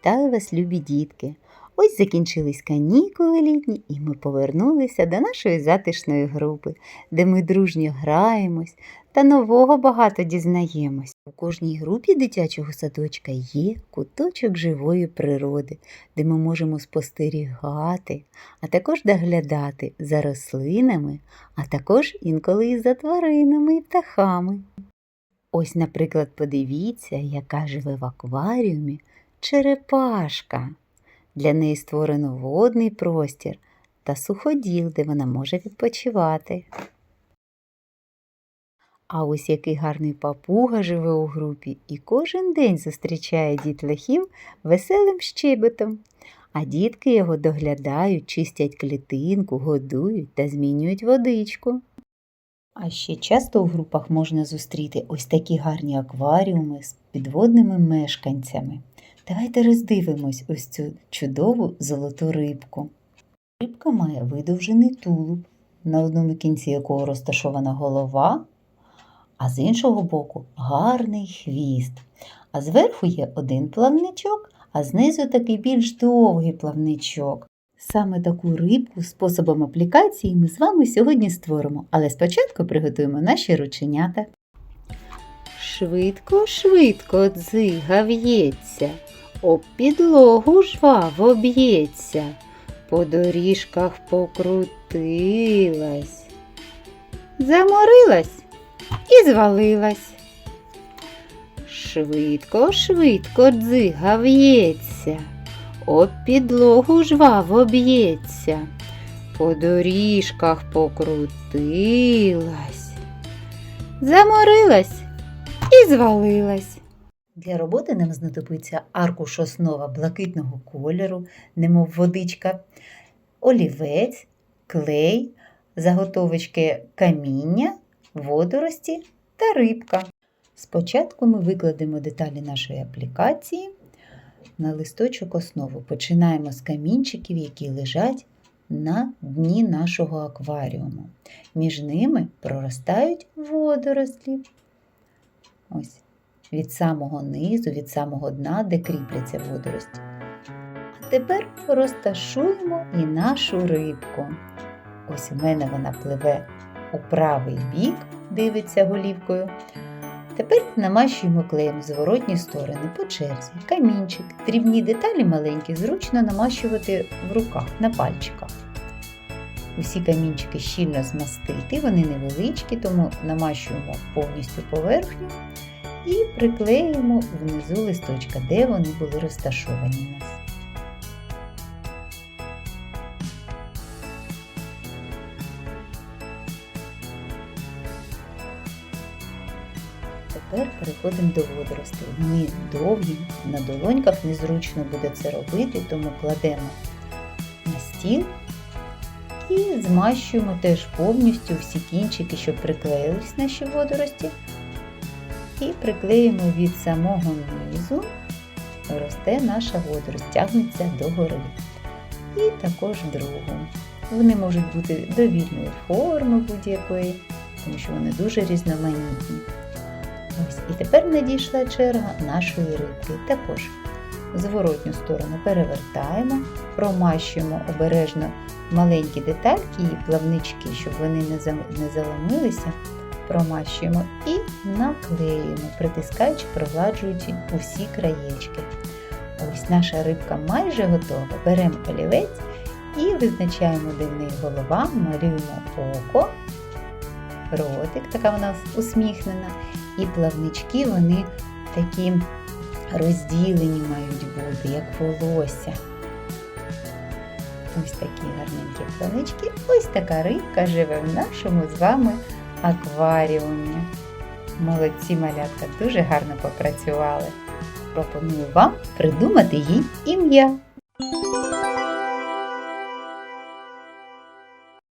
Вітаю вас, любі дітки! Ось закінчились канікули літні, і ми повернулися до нашої затишної групи, де ми дружньо граємось та нового багато дізнаємось. У кожній групі дитячого садочка є куточок живої природи, де ми можемо спостерігати, а також доглядати за рослинами, а також інколи і за тваринами і птахами. Ось, наприклад, подивіться, яка живе в акваріумі черепашка. Для неї створено водний простір та суходіл, де вона може відпочивати. А ось який гарний папуга живе у групі і кожен день зустрічає дітлахів веселим щебетом. А дітки його доглядають, чистять клітинку, годують та змінюють водичку. А ще часто у групах можна зустріти ось такі гарні акваріуми з підводними мешканцями. Давайте роздивимось ось цю чудову золоту рибку. Рибка має видовжений тулуб, на одному кінці якого розташована голова, а з іншого боку гарний хвіст. А зверху є один плавничок, а знизу такий більш довгий плавничок. Саме таку рибку способом аплікації ми з вами сьогодні створимо, але спочатку приготуємо наші рученята. Швидко, швидко дзига в'ється, об підлогу жваво б'ється, по доріжках покрутилась, заморилась і звалилась. Швидко, швидко дзига в'ється, об підлогу жваво б'ється, по доріжках покрутилась, заморилась і звалилась. Для роботи нам знадобиться аркуш основа блакитного кольору, немов водичка, олівець, клей, заготовочки каміння, водорості та рибка. Спочатку ми викладемо деталі нашої аплікації на листочок основу. Починаємо з камінчиків, які лежать на дні нашого акваріуму. Між ними проростають водорослі. Ось від самого низу, від самого дна, де кріпляться водорості. А тепер розташуємо і нашу рибку. Ось у мене вона пливе у правий бік, дивиться голівкою. Тепер намащуємо клеєм зворотні сторони по черзі, камінчик, дрібні деталі маленькі, зручно намащувати в руках на пальчиках. Усі камінчики щільно змастити, вони невеличкі, тому намащуємо повністю поверхню і приклеїмо внизу листочка, де вони були розташовані у нас. Тепер переходимо до водоростей. Вони довгі, на долоньках незручно буде це робити, тому кладемо на стіл і змащуємо теж повністю всі кінчики, щоб приклеїлись наші водорості. І приклеїмо від самого низу, росте наша водорость, тягнеться догори. І також другу. Вони можуть бути довільної форми будь-якої, тому що вони дуже різноманітні. Ось, І тепер надійшла черга нашої рибки. Також зворотню сторону перевертаємо, промащуємо обережно маленькі детальки і плавнички, щоб вони не заламилися. Промащуємо і наклеюємо, притискаючи, прогладжуючи усі краєчки. Ось наша рибка майже готова. Беремо олівець і визначаємо, неї голова, малюємо око, ротик, така вона усміхнена, і плавнички вони такі розділені мають бути, як волосся. Ось такі гарненькі плавнички. Ось така рибка живе в нашому з вами акваріумі. Молодці малятка дуже гарно попрацювали. Пропоную вам придумати їй ім'я.